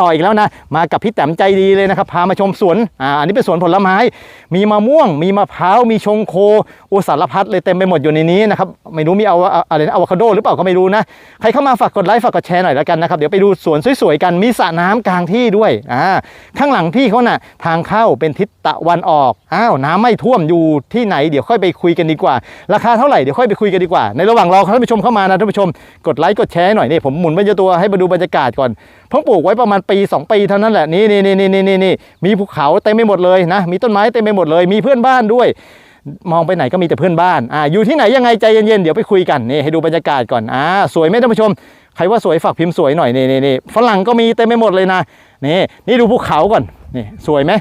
ต่ออีกแล้วนะ มากับพี่แต้มใจดีเลยนะครับ พามาชมสวน อ่า อันนี้เป็นสวนผลไม้ มีมะม่วง มีมะพร้าว มีชงโคโอสารพัดเลยเต็มไปหมดอยู่ในนี้นะครับ ไม่รู้มีเอาอะไรนะอะวคาโดหรือเปล่าก็ไม่รู้นะ ใครเข้ามาฝากกดไลค์ ฝากกดแชร์หน่อยแล้วกันนะครับ เดี๋ยวไปดูสวนสวยๆกัน มีสระน้ำกลางที่ด้วย อ่า ข้างหลังพี่เขาน่ะ ทางเข้าเป็นทิศตะวันออก อ้าว น้ำไม่ท่วมอยู่ที่ไหน เดี๋ยวค่อยไปคุยกันดีกว่า ราคาเท่าไหร่ เดี๋ยวค่อยไปคุยกันดีกว่า ในระหว่างรอท่านผู้ชมเข้ามานะท่านผู้ชม กดไลค์ กดแชร์หน่อยนี่ผมหมุนไปเจาตัวให้มาดูบรรยากาศก่อนเพิ่งปลูกไว้ประมาณปี 2 ปีเท่านั้นแหละนี่นี่นี่นี่นี่นี่มีภูเขาเต็มไปหมดเลยนะมีต้นไม้เต็มไปหมดเลย มีเพื่อนบ้านด้วย มองไปไหนก็มีแต่เพื่อนบ้านอ่าอยู่ที่ไหนยังไงใจเย็นๆเดี๋ยวไปคุยกันนี่ให้ดูบรรยากาศก่อนอ่าสวยไหมท่านผู้ชมใครว่าสวยฝากพิมพ์สวยหน่อยนี่นี่นี่ฝรั่งก็มีเต็มไปหมดเลยนะนี่นี่ดูภูเขาก่อนนี่สวยไหม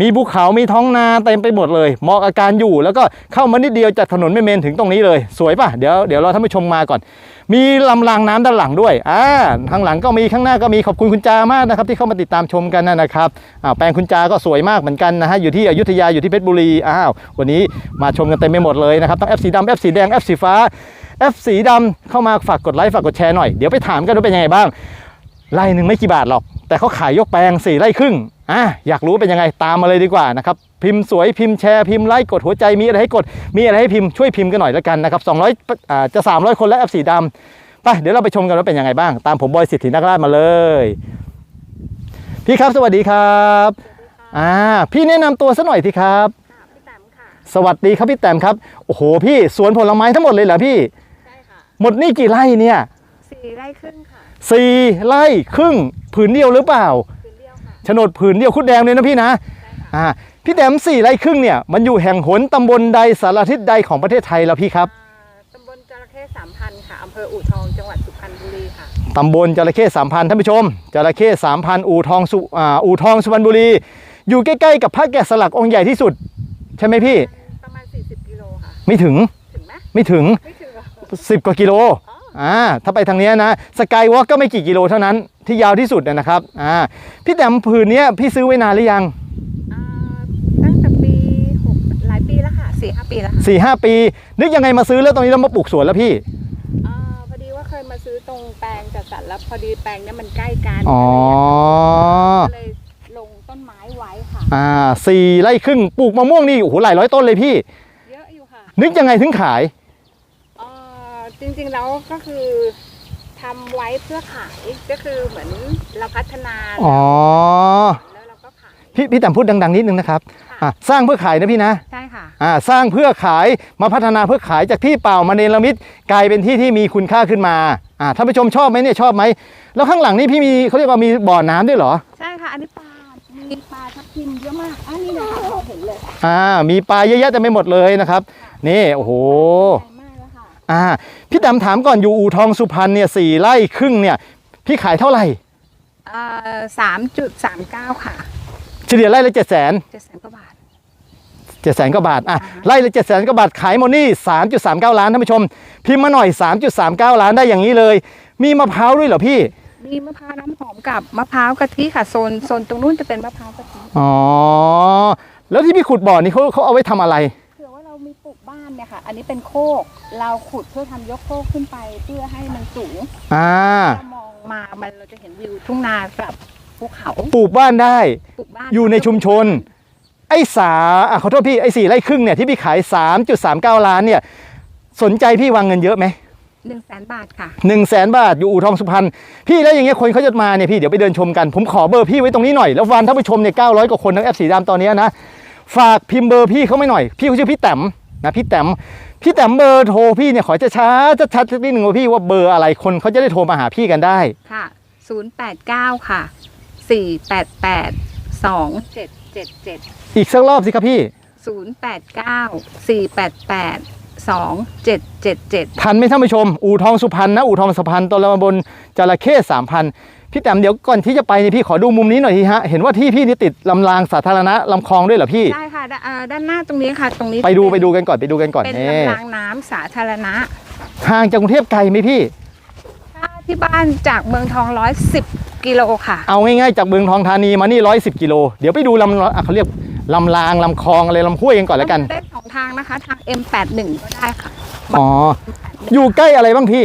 มีภูเขา มีท้องนาเต็มไปหมดเลยเหมาะกับการอยู่แล้วก็เข้ามานิดเดียวจากถนนแม่เมนถึงตรงนี้เลย สวยป่ะ เดี๋ยวเดี๋ยวเราท่านผู้ชมมาก่อน มีลำรางน้ำด้านหลังด้วยอ่าทางหลังก็มีข้างหน้าก็มีขอบคุณคุณจามากนะครับที่เข้ามาติดตามชมกันนะครับอ่าวแปลงคุณจาก็สวยมากเหมือนกันนะฮะอยู่ที่อยุธยาอยู่ที่เพชรบุรีอ้าววันนี้มาชมกันเต็มไปหมดเลยนะครับทั้งแอปสีดำแอปสีแดงแอปสีฟ้าแอปสีดำเข้ามาฝากกดไลค์ฝากกดแชร์หน่อยเดี๋ยวไปถามกันว่าเป็นยังไงบ้างไร่หนึ่งไม่กี่บาทหรอกแต่เขาขายยกแปลงสี่ไร่ครึ่งอะอยากรู้เป็นยังไงตามมาเลยดีกว่านะครับ พิมพ์สวยพิมพ์แชร์พิมพ์ไลค์กดหัวใจมีอะไรให้กด มีอะไรให้พิมพ์ช่วยพิมพ์กันหน่อยแล้วกันนะครับ200อ่าจะ 300 คนแล้วแอปสีดำไปเดี๋ยวเราไปชมกันว่าเป็นยังไงบ้าง ตามผมบอยสิทธินักราชมาเลย พี่ครับสวัสดีครับอ่าพี่แนะนำตัวสักหน่อยสิครับ ค่ะพี่แตมค่ะ สวัสดีครับพี่แต้มครับโอ้โหพี่สวนผลไม้ทั้งหมดเลยเหรอพี่ ใช่ค่ะ หมดนี่กี่ไร่เนี่ย สี่ไร่ครึ่งค่ะ สี่ไร่ครึ่งผืนเดียวหรือเปล่าคืนเดียวค่ะโฉนดผืนเดียวคุดแดงเลยนะพี่นะใช่ค่ะอ่าพี่แต้มสี่ไร่ครึ่งเนี่ยมันอยู่แห่งหนตำบลใดสารทิศใดของประเทศไทยแล้วพี่ครับอ่าตำบลจระเข้สามพันค่ะอำเภออู่ทองจังหวัดสุพรรณบุรีค่ะตำบลจระเข้สามพันท่านผู้ชมจระเข้สามพันอู่ทองสุอ่าอู่ทองสุพรรณบุรี อยู่ใกล้ๆกับพระแกะสลักองค์ใหญ่ที่สุด ใช่ไหมพี่ประมาณ40กิโลค่ะไม่ถึงถึงไหมไม่ถึงไม่ถึงหรอก10กว่ากิโลอ่าถ้าไปทางเนี้ยนะสกายวอล์กก็ไม่กี่กิโลเท่านั้นที่ยาวที่สุดเนยนะครับอ่าพี่แต้มผืนเนี้ยพี่ซื้อไว้นานหรือยังอ่าตั้งแต่ปีหกหลายปีแล้วค่ะสี่ห้าปีแล้วค่ะ4ี่หปี นึกยังไงมาซื้อแล้วตรงนี้เรามาปลูกสวนแล้วพี่อ่าพอดีว่าเคยมาซื้อตรงแปลงจัดสรรแล้วพอดีแปลงเนี้ยมันใกล้กันอ๋อก็เลยลงต้นไม้ไว้ค่ะอ่าสี่ไร่ครึ่งปลูกมะม่วงนี่โอ้โหหลายร้อยต้นเลยพี่ เยอะอยู่ค่ะ นึกยังไงถึงขายอ่า จริงๆแล้วก็คือทำไว้เพื่อขายก็คือเหมือนเราพัฒนาอ๋อแล้วเราก็ขายพี่พี่แต้มพูดดัง ๆ นิดนึงนะครับค่ะอะสร้างเพื่อขายนะพี่นะใช่ค่ะ อ่าสร้างเพื่อขายมาพัฒนาเพื่อขายจากที่เปล่ามาเนรมิตกลายเป็นที่ที่มีคุณค่าขึ้นมาอ่าท่านผู้ชมชอบไหมเนี่ยชอบไหมแล้วข้างหลังนี่พี่มีเขาเรียกว่ามีบ่อน้ำด้วยเหรอใช่ค่ะ อันนี้ปลา มีปลาทับทิมเยอะมาก อันนี้นะคะเราเห็นเลยอ่ามีปลาเยอะแยะเต็มไปหมดเลยนะครับนี่โอ้โหให อ่าพี่แต้มถามก่อนอยู่อู่ทองสุพรรณเนี่ยสี่ไร่ครึ่งเนี่ย พี่ขายเท่าไหร่สามจุดสามเก้าค่ะ เฉลี่ยไร่ละเจ็ดแสนเจ็ดแสนกว่าบาทเจ็ดแสนกว่าบาทอะอ่าฮะไร่ละเจ็ดแสนกว่าบาทขายหมดนี่สามจุดสามเก้าล้านท่านผู้ชม พิมพ์มาหน่อยสามจุดสามเก้าล้านได้อย่างนี้เลย มีมะพร้าวด้วยเหรอพี่มีมะพร้าวน้ำหอมกับมะพร้าวกะทิค่ะโซนโซนตรงนู้นจะเป็นมะพร้าวกะทิอ๋อแล้วที่พี่ขุดบ่อนี่เขาเขาเอาไว้ทำอะไร เนี่ยค่ะ อันนี้เป็นโคก เราขุดเพื่อทำยกโคกขึ้นไปเพื่อให้มันสูงอ่าเรามองมามันเราจะเห็นวิวทุ่งนากับภูเขาปลูกบ้านได้ ปลูกบ้านอยู่ในชุมชน ไอ้สาอะขอโทษพี่ ไอ้สี่ไร่ครึ่งเนี่ยที่พี่ขาย 3.39 ล้านเนี่ย สนใจพี่วางเงินเยอะไหมหนึ่งแสนบาทค่ะ หนึ่งแสนบาทอยู่อู่ทองสุพรรณพี่แล้วอย่างเงี้ยคนเขาจะมาเนี่ยพี่เดี๋ยวไปเดินชมกัน ผมขอเบอร์พี่ไว้ตรงนี้หน่อย แล้ววันท่านผู้ชมเนี่ย900 กว่าคนทั้งแอปสีดำตอนเนี้ยนะ ฝากพิมพ์เบอร์พี่เขาไม่หน่อย พี่เขาชื่อพี่แต้ม นะพี่แต้มพี่แต้มเบอร์โทรพี่เนี่ยขอจะช้าจะชัดนิดนึงว่าพี่ว่าเบอร์อะไรคนเขาจะได้โทรมาหาพี่กันได้ค่ะ 089 ค่ะ 488 2777 อีกสักรอบสิครับพี่ 089 488 2777 ทันไหมท่านผู้ชม อู่ทองสุพรรณนะอู่ทองสุพรรณตำบลจระเข้สามพันพี่แต้มเดี๋ยวก่อนที่จะไปเนี่ยพี่ขอดูมุมนี้หน่อยทีฮะ เห็นว่าที่พี่นี่ติดลำรางสาธารณะลำคลองด้วยเหรอพี่ใช่ค่ะด้านเอ่อด้านหน้าตรงนี้ค่ะ ตรงนี้ไปดูเป็นไปดูกันก่อนไปดูกันก่อนเป็นนี่ลำรางน้ำสาธารณะ ห่างจากกรุงเทพไกลไหมพี่ ถ้าที่บ้านจากเมืองทอง 110 กิโลค่ะ เอาง่ายๆจากเมืองทองธานีมานี่ร้อยสิบกิโล เดี๋ยวไปดูลำอะเขาเรียก ลำรางลำคลองอะไรลำห้วยกันก่อนแล้วกันได้สองทางนะคะ ทาง M81 ก็ได้ค่ะ อ๋อ อยู่ใกล้อะไรบ้างพี่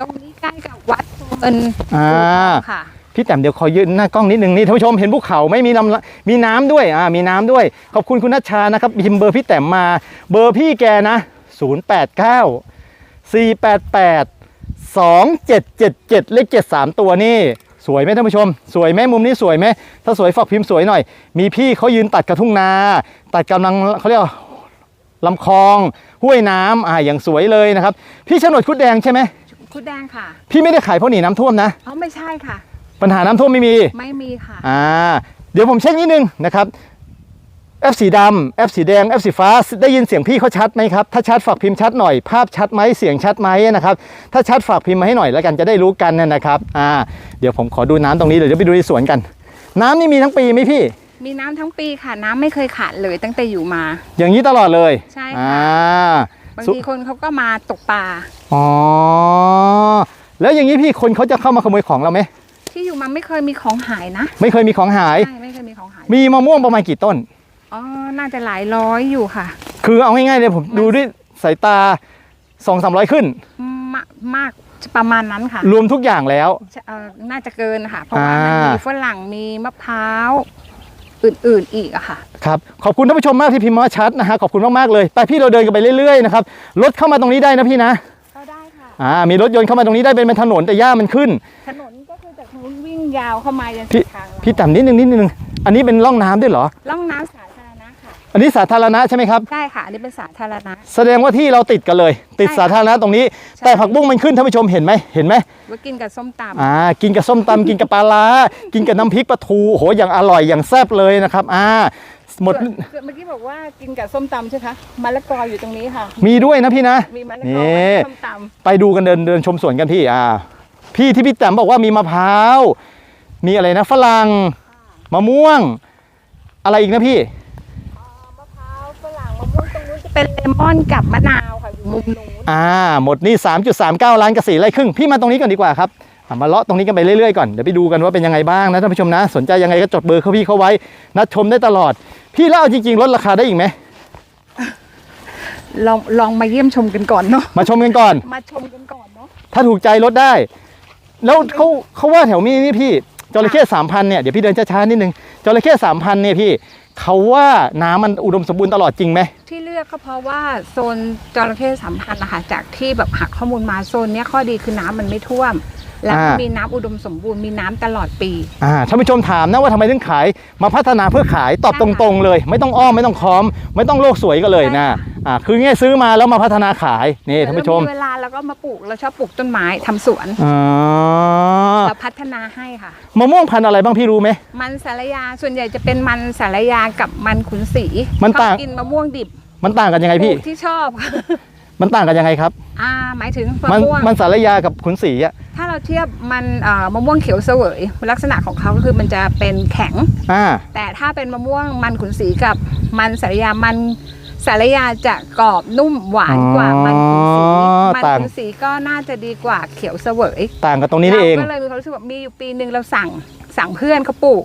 ตรงนี้ใกล้กับวัดเงินอ่า ค่ะ พี่แต้มเดี๋ยวขอยืนหน้ากล้องนิดนึงนี่ท่านผู้ชมเห็นภูเขาไหม่มีลำมีน้ำด้วยอ่ามีน้ำด้วย ขอบคุณคุณนัชชานะครับพิมพ์เบอร์พี่แต้มมา เบอร์พี่แกนะ 089 488 2777 เลข 7 3 ตัวนี่ สวยไหมท่านผู้ชม สวยไหมมุมนี้สวยไหมถ้าสวยฝากพิมพ์สวยหน่อย มีพี่เขายืนตัดกระทุ่งนา ตัดกำลังเขาเรียกว่าลำคลองห้วยน้ำอ่าอย่างสวยเลยนะครับ พี่โฉนดคุดแดงใช่ไหมคุดแดงค่ะ พี่ไม่ได้ขายเพราะหนีน้ำท่วมนะอ๋อไม่ใช่ค่ะ ปัญหาน้ำท่วมไม่มี ไม่มีค่ะอ่าเดี๋ยวผมเช็คนิดนึงนะครับ แอปสีดำแอปสีแดงแอปสีฟ้า ได้ยินเสียงพี่เขาชัดไหมครับ ถ้าชัดฝากพิมพ์ชัดหน่อย ภาพชัดไหมเสียงชัดไหมนะครับ ถ้าชัดฝากพิมพ์มาให้หน่อยแล้วกันจะได้รู้กันนะครับ อ่า เดี๋ยวผมขอดูน้ำตรงนี้เดี๋ยวจะไปดูในสวนกัน น้ำนี่มีทั้งปีไหมพี่ มีน้ำทั้งปีค่ะ น้ำไม่เคยขาดเลยตั้งแต่อยู่มา อย่างนี้ตลอดเลย ใช่ค่ะอ่าบางสุทีคนเขาก็มาตกปลา อ๋อ แล้วอย่างนี้พี่คนเขาจะเข้ามาขโมยของเราไหมที่อยู่มาไม่เคยมีของหายนะ ไม่เคยมีของหายใช่ไม่เคยมีของหาย มีมะม่วงประมาณกี่ต้น อ๋อ น่าจะหลายร้อยอยู่ค่ะ คือเอาง่ายๆเลยผมดูด้วยสายตาสองสามร้อยขึ้น มากมากประมาณนั้นค่ะ รวมทุกอย่างแล้วเอ่อน่าจะเกินค่ะ เพราะว่าอ่ามัมันมีฝรั่งมีมะพร้าวอื่นๆอีกอะค่ะครับขอบคุณท่านผู้ชมมากที่พิมพ์มาชัดนะฮะขอบคุณมากๆเลยไปพี่เราเดินกันไปเรื่อยๆนะครับรถเข้ามาตรงนี้ได้นะพี่นะก็ได้ค่ะอ่ามีรถยนต์เข้ามาตรงนี้ได้เป็นเป็นถนนแต่หญ้ามันขึ้น ถนนก็คือจากนู้นวิ่งยาวเข้ามายันพี่สุดทางเราพี่ต่ำนิดนึงนิดนึงอันนี้เป็นร่องน้ำด้วยเหรอล่องน้ำสาธารณะค่ะ อันนี้สาธารณะใช่ไหมครับใช่ค่ะ อันนี้เป็นสาธารณะ แสดงว่าที่เราติดกันเลย ติดใช่สาธารณะตรงนี้ใช่แต่ผักบุ้งมันขึ้นท่านผู้ชมเห็นไหมเห็นไหมไว่ากินกับส้มตำอ่ากินกับส้มตำกินกับปลาร้ากินกับน้ำพริกปลาทูโอ้โหอย่างอร่อยอย่างแซ่บเลยนะครับอ่าหมดส่วนส่วนเมื่อกี้บอกว่ากินกับส้มตำใช่ไหมคะมะละกออยู่ตรงนี้ค่ะ มีด้วยนะพี่นะมีมะละนี่กอกับส้มตำไปดูกันเดินเดินชมสวนกันพี่อ่าพี่ที่พี่แต้มบอกว่ามีมะพร้าวมีอะไรนะฝรั่งมะม่วง อะไรอีกนะพี่ เป็นเลมอนกับมะนาวค่ะอยู่มุมนู้นอ่าหมดนี่3.39 ล้านกระสีไร่ครึ่งพี่มาตรงนี้ก่อนดีกว่าครับอะมาเลาะตรงนี้กันไปเรื่อยๆก่อนเดี๋ยวไปดูกันว่าเป็นยังไงบ้างนะท่านผู้ชมนะ สนใจยังไงก็จดเบอร์เขาพี่เขาไว้ นัดชมได้ตลอด พี่แล้วเอาจริงๆลดราคาได้อีกไหมลองลองมาเยี่ยมชมกันก่อนเนาะมาชมกันก่อน มาชมกันก่อนเนาะถ้าถูกใจลดได้ แล้วเขาเขาว่าแถวนี้นี่พี่จระเข้สามพันเนี่ยเดี๋ยวพี่เดินช้าๆนิดนึงจระเข้สามพันเนี่ยพี่เขาว่าน้ำมันอุดมสมบูรณ์ตลอดจริงไหมที่เลือ กก็เพราะว่าโซนจระเข้สามพันนะคะจากที่แบบหักข้อมูลมาโซนเนี้ยข้อดีคือน้ำมันไม่ท่วม แล้วก็อ่ามี มีน้ำอุดมสมบูรณ์มีน้ำตลอดปี อ่าท่านผู้ชมถามนะว่าทำไมถึงขายมาพัฒนาเพื่อขายตอบตรงๆเลย ไม่ต้องอ้อมไม่ต้องค้อม ไม่ต้องโลกสวยกันเลยนะอ่าคือง่ายซื้อมาแล้วมาพัฒนาขายนี่ท่านผู้ชมเวลาเราก็มาปลูกเราชอบปลูกต้นไม้ทำสวนอ่าเราพัฒนาให้ค่ะ มะม่วงพันธุ์อะไรบ้างพี่รู้ไหม มันสารยาส่วนใหญ่จะเป็นมันสารยากับมันขุนศรีมันต่างเขกินมะม่วงดิบ มันต่างกันยังไงปลูพี่กที่ชอบค่ะมันต่างกันยังไงครับ อ่าหมายถึงมะมันม่วง มันสารยากับขุนศรีอะถ้าเราเทียบมันเอ่อมะม่วงเขียวเสวยลักษณะของเขาก็คือมันจะเป็นแข็ง อ่า แต่ถ้าเป็นมะม่วงมันขุนศรีกับมันสารยา มันสารยาจะกรอบนุ่มหวานกว่ามันขุนศรีอ๋อมันต่าง ขุนศรีก็น่าจะดีกว่าเขียวเสวยต่างกันตรงนี้นี่เอง ราก็เลยมีความรู้สึกว่ามีอยู่ปีหนึ่งเราสั่งสั่งเพื่อนเขาปลูก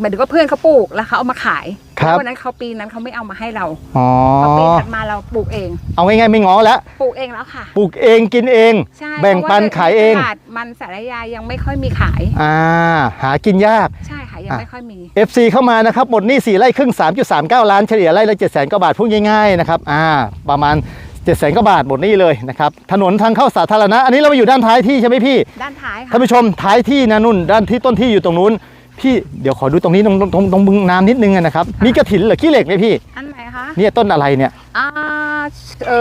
หมายถึงว่าเพื่อนเขาปลูกแล้วเขาเอามาขาย ครับ แล้ววันนั้นเขาปีนั้นเขาไม่เอามาให้เราอ๋อ พอปีถัดมาเราปลูกเอง เอาง่ายๆไม่ง้อแล้วปลูกเองแล้วค่ะ ปลูกเองกินเอง ใช่แบ่งปันพระว่ขายเองตลาดมันสารยายังไม่ค่อยมีขาย อ่า หากินยาก ใช่ค่ะยังอะ ไม่ค่อยมี FC เข้ามานะครับ หมดหนี่4ไร่ครึ่ง 3.39 ล้านเฉลี่ยไร่ละ7 0 0 0 0กว่าบาทพูดง่ายๆนะครับอ่าประมาณ 7 0 0 0 0กว่าบาทหมดหนี่เลยนะครับถนนทางเข้าสาธารณะ อันนี้เรามาอยู่ด้านท้ายที่ใช่ไหมพี่ ด้านท้ายค่ะ ท่านผู้ชมท้ายที่นะนุ่นด้านที่ต้นที่อยู่ตรงนู้น พี่เดี๋ยวขอดูตรงนี้ตรงตรงตรงตรงบึงน้ำนิดนึงอะนะครับมีกระถินเหรือขี้เหล็กไหมพี่อันไหนคะเนี่ยต้นอะไรเนี่ย อ่าเอ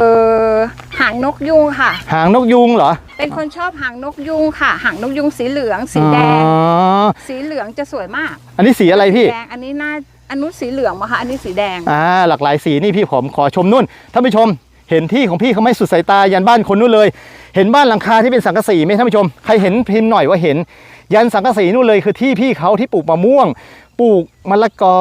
อหางนกยุงค่ะ หางนกยุงเหรอเป็นคนชอบหางนกยุงค่ะ หางนกยุงสีเหลืองสีแดง อ๋อสีเหลืองจะสวยมากอันนี้สีอะไรพี่ แดงอันนี้น่าอันนู้นสีเหลืองมาค่ะอันนี้สีแดง อ่าหลากหลายสีนี่พี่ผมขอชมนุ่นท่านผู้ชม เห็นที่ของพี่เขาไม่สุดสายตายันบ้านคนนู้นเลย เห็นบ้านหลังคาที่เป็นสังกะสีไหมท่านผู้ชมใครเห็นพิมพ์หน่อยว่าเห็น ยันสังกะสีนู่นเลยคือที่พี่เขาที่ปลูกมะม่วง ปลูกมะละกอ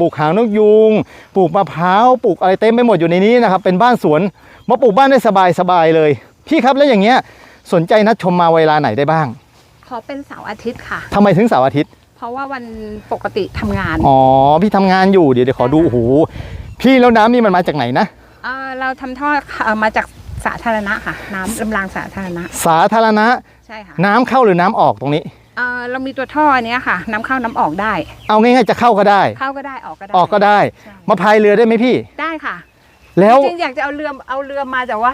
ปลูกหางนกยูงปลูกมะพร้าวปลูกอะไรเต็มไปหมดอยู่ในนี้นะครับเป็นบ้านสวนมาปลูกบ้านได้สบายสบายเลย พี่ครับแล้วอย่างเงี้ยสนใจนัดชมมาเวลาไหนได้บ้างขอเป็นเสาร์อาทิตย์ค่ะทำไมถึงเสาร์อาทิตย์ เพราะว่าวันปกติทำงาน อ๋อ พี่ทำงานอยู่เดี๋ยวเดี๋ยวขอดูโอ้โหพี่แล้วน้ำนี่มันมาจากไหนนะ เอ่อเราทำท่อเอ่อมาจากสาธารณะค่ะ น้ำลำรางสาธารณะสาธารณะใช่ค่ะน้ำเข้าหรือน้ำออกตรงนี้ เอ่อเรามีตัวท่ออันเนี้ยค่ะ น้ำเข้าน้ำออกได้ เอาง่ายๆจะเข้าก็ได้ เข้าก็ได้ออกก็ได้ออกก็ได้ ใช่มาพายเรือได้ไหมพี่ ได้ค่ะแล้ว จริงๆอยากจะเอาเรือเอาเรือมาแต่ว่า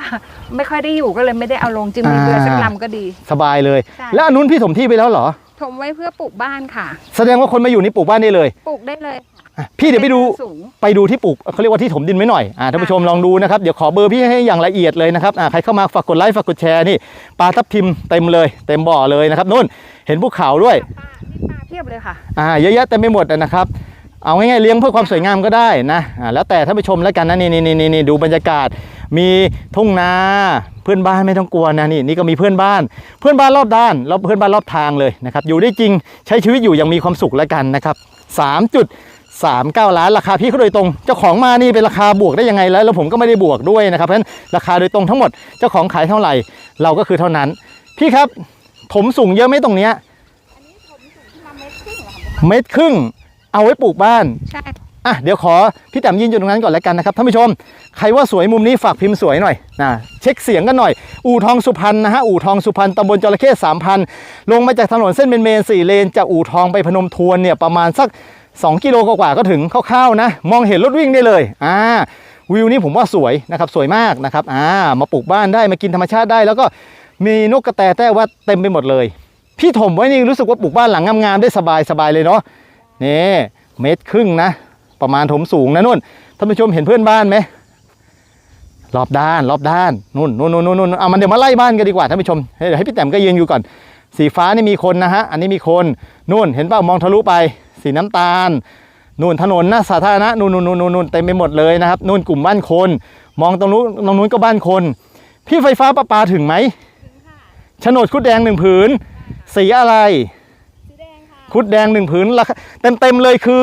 ไม่ค่อยได้อยู่ก็เลยไม่ได้เอาลงจึงมีเรือสักลำก็ดี สบายเลย ใช่ แล้วอันนู้นพี่ถมที่ไปแล้วเหรอ ถมไว้เพื่อปลูกบ้านค่ะ แสดงว่าคนมาอยู่นี่ปลูกบ้านได้เลย ปลูกได้เลยอะ พี่เดี๋ยวไปดูสูง ไปดูที่ปลูกเขาเรียกว่าที่ถมดินไว้หน่อยอ่าท่านผู้ชมลองดูนะครับเดี๋ยวขอเบอร์พี่ให้อย่างละเอียดเลยนะครับอ่าใครเข้ามาฝากกดไลค์ฝากกดแชร์นี่ปลาทับทิมเต็มเลย เต็มบ่อเลยนะครับนู่นเห็นภูเขาด้วยปลานี่ปลาเพียบเลยค่ะ อ่าเยอะแยะเต็มไปหมดนะครับ เอาง่ายๆเลี้ยงเพื่อความสวยงามก็ได้นะอ่าแล้วแต่ท่านผู้ชมแล้วกันนะนี่นี่นี่นี่ดูบรรยากาศ มีทุ่งนาเพื่อนบ้านไม่ต้องกลัวนะนี่นี่ก็มีเพื่อนบ้าน เพื่อนบ้านรอบด้านแล้วเพื่อนบ้านรอบทางเลยนะครับอยู่ได้จริงใช้ชีวิตอยู่อย่างมีความสุขแล้วกันนะครับ 3.39 ล้านราคาพี่เขาโดยตรง เจ้าของมานี่เป็นราคาบวกได้ยังไงแล้วแล้วผมก็ไม่ได้บวกด้วยนะครับเพราะฉะนั้นราคาโดยตรงทั้งหมดเจ้าของขายเท่าไหร่เราก็คือเท่านั้น พี่ครับถมสูงเยอะไหมตรงเนี้ยอันนี้ถมสูงขึ้นมาเมตรครึ่งเหรอคะเมตรครึ่ง เอาไว้ปลูกบ้านใช่อะเดี๋ยวขอพี่แต้มยืนอยู่ตรงนั้นก่อนแล้วกันนะครับท่านผู้ชม ใครว่าสวยมุมนี้ฝากพิมพ์สวยหน่อยนะเช็คเสียงกันหน่อย อู่ทองสุพรรณนะฮะอู่ทองสุพรรณตำบลจระเข้สามพันลงมาจากถนนเส้นเมนเมนสี่เลนจากอู่ทองไปพนมทวนเนี่ยประมาณสัก 2 กิโลกว่าก็ถึงคร่าวๆนะ มองเห็นรถวิ่งได้เลยอ่าวิวนี้ผมว่าสวยนะครับสวยมากนะครับอ่ามาปลูกบ้านได้มากินธรรมชาติได้ แล้วก็มีนกกระแตแต้ว่าเต็มไปหมดเลย พี่ถมไว้นี่รู้สึกว่าปลูกบ้านหลังงามๆได้สบายๆเลยเนาะนี่เมตรครึ่งนะ ประมาณถมสูงนะนุ่นท่านผู้ชมเห็นเพื่อนบ้านไหมรอบด้านรอบด้านนู่นนู่นนู่นนู่นเอามันเดี๋ยวมาไล่บ้านกันดีกว่าท่านผู้ชมให้เดี๋ยวให้พี่แต้มก็ยืนอยู่ก่อน สีฟ้านี่มีคนนะฮะอันนี้มีคนนู่นเห็นเปล่ามองทะลุไปีน้ำตาลนู่นถนนนะสาธารณะนู่นนู่นนูนนูนเต็มไปหมดเลยนะครับนู่นกลุ่มบ้านคน มองตรงนู้นตรงนู้นก็บ้านคน พี่ไฟฟ้าประปาถึงไหมถึงค่โฉนดคุดแดงหนึ่งผืน สีอะไรคุดแดงหนึ่งผืนราคาเต็มๆเลยคือ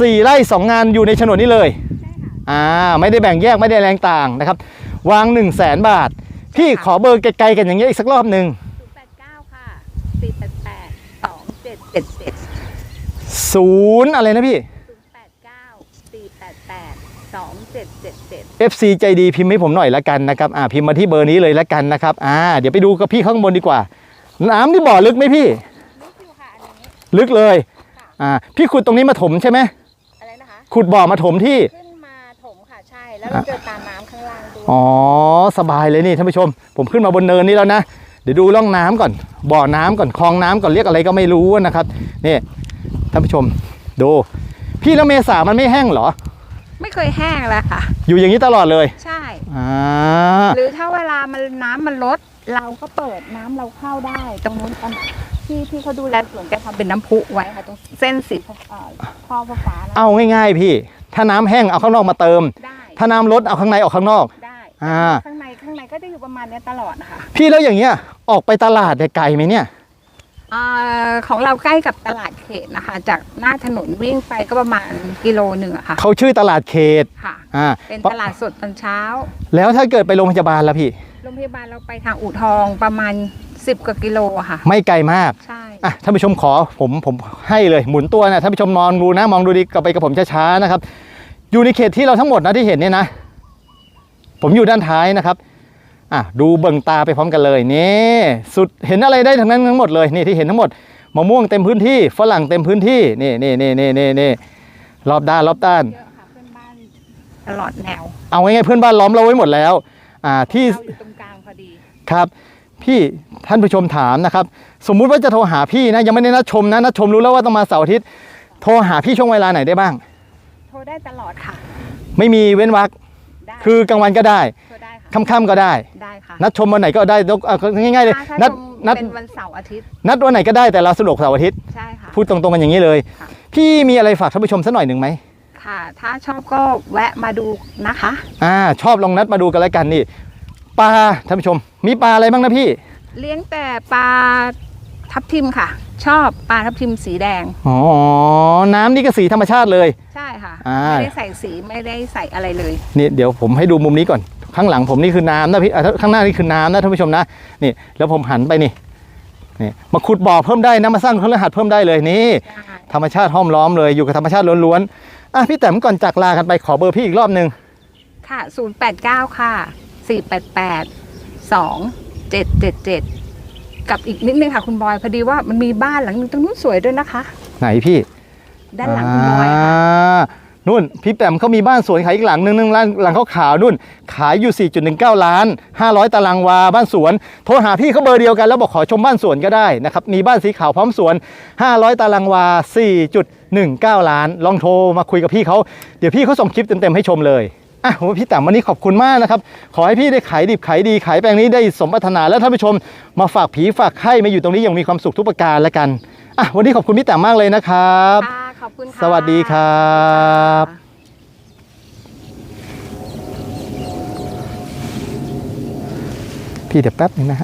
สี่ไร่สองงานอยู่ในโฉนดนี้เลยใช่ค่ะอ่าไม่ได้แบ่งแยกไม่ได้แรงต่างนะครับ วางหนึ่งแสนบาท พี่ขอเบอร์ไกลๆกันอย่างเงี้ยอีกสักรอบหนึ่งแปดเก้าค่ะสี่แปดแปดสองเจ็ดเจ็ดเจ็ด ศูนย์อะไรนะพี่ศูนย์แปดเก้าสี่แปดแปดสองเจ็ดเจ็ดเจ็ด FC ใจดีพิมพ์ให้ผมหน่อยละกันนะครับอ่าพิมพ์มาที่เบอร์นี้เลยละกันนะครับอ่าเดี๋ยวไปดูกับพี่ข้างบนดีกว่า น้ำที่บ่อลึกไหมพี่ลึกอยู่ค่ะอันนี้ ลึกเลยอ่าพี่ขุดตรงนี้มาถมใช่ไหมอะไรนะคะ ขุดบ่อมาถมที่ ขึ้นมาถมค่ะใช่ แล้วเราเจอตาน้ำข้างล่างด้วยอ๋อสบายเลยนี่ท่านผู้ชม ผมขึ้นมาบนเนินนี้แล้วนะ เดี๋ยวดูร่องน้ำก่อน บ่อน้ำก่อนคลองน้ำก่อนเรียกอะไรก็ไม่รู้นะครับนี่ ท่านผู้ชม ดู พี่แล้วเมษามันไม่แห้งเหรอ ไม่เคยแห้งแล้วค่ะ อยู่อย่างนี้ตลอดเลยใช่ อ่าหรือถ้าเวลามันน้ำมันลด เราก็เปิดน้ำเราเข้าได้ ตรงนู้นอันที่ที่เขาดูแลสวนแกทำเป็นน้ำพุไว้ค่ะตรงเส้นสีฟ้าเอ่อท่อฟ้าๆนะเอาง่ายๆพี่ ถ้าน้ำแห้งเอาข้างนอกมาเติม ได้ถ้าน้ำลดเอาข้างในออกข้างนอก ได้อ่า ข้างในข้างในก็จะอยู่ประมาณเนี้ยตลอดนะคะ พี่แล้วอย่างเงี้ยออกไปตลาดเนี่ยไกลไหมเนี่ย อ่าของเราใกล้กับตลาดเขตนะคะ จากหน้าถนนวิ่งไปก็ประมาณกิโลหนึ่งอะค่ะเขาชื่อตลาดเขตค่ะอ่าเป็นตลาดสดตอนเช้า แล้วถ้าเกิดไปโรงพยาบาลล่ะพี่โรงพยาบาลเราไปทางอู่ทองประมาณ 10กว่ากิโลอะค่ะ ไม่ไกลมากใช่อะท่านผู้ชมขอผมผมให้เลยหมุนตัวนะท่านผู้ชมมองดูนะ มองดูดีกลับไปกับผมช้าๆนะครับ อยู่ในเขตที่เราทั้งหมดนะที่เห็นเนี่ยนะ ผมอยู่ด้านท้ายนะครับ อะดูเบิ่งตาไปพร้อมกันเลยนี่สุดเห็นอะไรได้ทั้งนั้นทั้งหมดเลยนี่ที่เห็นทั้งหมดมะม่วงเต็มพื้นที่ฝรั่งเต็มพื้นที่นี่นี่นี่นี่นี่นี่รอบด้านรอบด้าน เยอะค่ะเพื่อนบ้านตลอดแนวเอาง่ายๆเพื่อนบ้านล้อมเราไว้หมดแล้วอ่าที่ เราอยู่ตรงกลางพอดีครับพี่ท่านผู้ชมถามนะครับ สมมุติว่าจะโทรหาพี่นะยังไม่ได้นัดชมนะนัดชมรู้แล้วว่าต้องมาเสาร์อาทิตย์โทรหาพี่ช่วงเวลาไหนได้บ้าง โทรได้ตลอดค่ะ ไม่มีเว้นวรรคได้คือกลางวันก็ได้ โทรได้ ค่ะค่ำๆก็ได้ ได้ค่ะนัดชมวันไหนก็ได้ยกเอาง่ายๆเลยถ้าถ้านัดชมนัด เป็นวันเสาร์อาทิตย์ นัดวันไหนก็ได้แต่เราสะดวกเสาร์อาทิตย์ ใช่ค่ะ พูดตรงๆกันอย่างนี้เลย ค่ะ พี่มีอะไรฝากท่านผู้ชมสักหน่อยหนึ่งไหมค่ะ ถ้าชอบก็แวะมาดูนะคะ อ่า ชอบลองนัดมาดูกันแล้วกันนี่ปลาท่านผู้ชม มีปลาอะไรบ้างนะพี่เลี้ยงแต่ปลาทับทิมค่ะ ชอบปลาทับทิมสีแดง อ๋อน้ำนี่ก็สีธรรมชาติเลย ใช่ค่ะ อ่า ไม่ได้ใส่สีไม่ได้ใส่อะไรเลย นี่เดี๋ยวผมให้ดูมุมนี้ก่อน ข้างหลังผมนี่คือน้ำนะพี่อะข้างหน้านี่คือน้ำนะท่านผู้ชมนะนี่ แล้วผมหันไปนี่นี่มาขุดบ่อเพิ่มได้นะมาสร้างเครื่องรหัสเพิ่มได้เลยนี่ ธรรมชาติห้อมล้อมเลยอยู่กับธรรมชาติล้วนๆอะพี่แต้มก่อนจากลากันไปขอเบอร์พี่อีกรอบหนึ่งค่ะ 089 ค่ะ 488 2 777 กับอีกนิดนึงค่ะคุณบอยพอดีว่ามันมีบ้านหลังนึงตรงนู้นสวยด้วยนะคะ ไหนพี่ ด้านหลังคุณบอยค่ะา นู่นพี่แปมเขามีบ้านสวนขายอีกหลังนึงนึงหลังหลังเขาขาวนู่น ขายอยู่ 4.19 ล้าน 500 ตารางวาบ้านสวน โทรหาพี่เขาเบอร์เดียวกันแล้วบอกขอชมบ้านสวนก็ได้นะครับมีบ้านสีขาวพร้อมสวน 500 ตารางวา 4.19 ล้าน ลองโทรมาคุยกับพี่เขาเดี๋ยวพี่เขาส่งคลิปเต็มๆให้ชมเลยอะพี่แต้มวันนี้ขอบคุณมากนะครับ ขอให้พี่ได้ขายดิบขายดีขายแปลงนี้ได้สมปรารถนาแล้วท่านผู้ชม มาฝากผีฝากไข่มาอยู่ตรงนี้อย่างมีความสุขทุกประการแล้วกันอะวันนี้ขอบคุณพี่แต้มมากเลยนะครับ อบคุณค่ะ สวัสดีครับพี่เดี๋ยวแป๊บนึงนะฮะ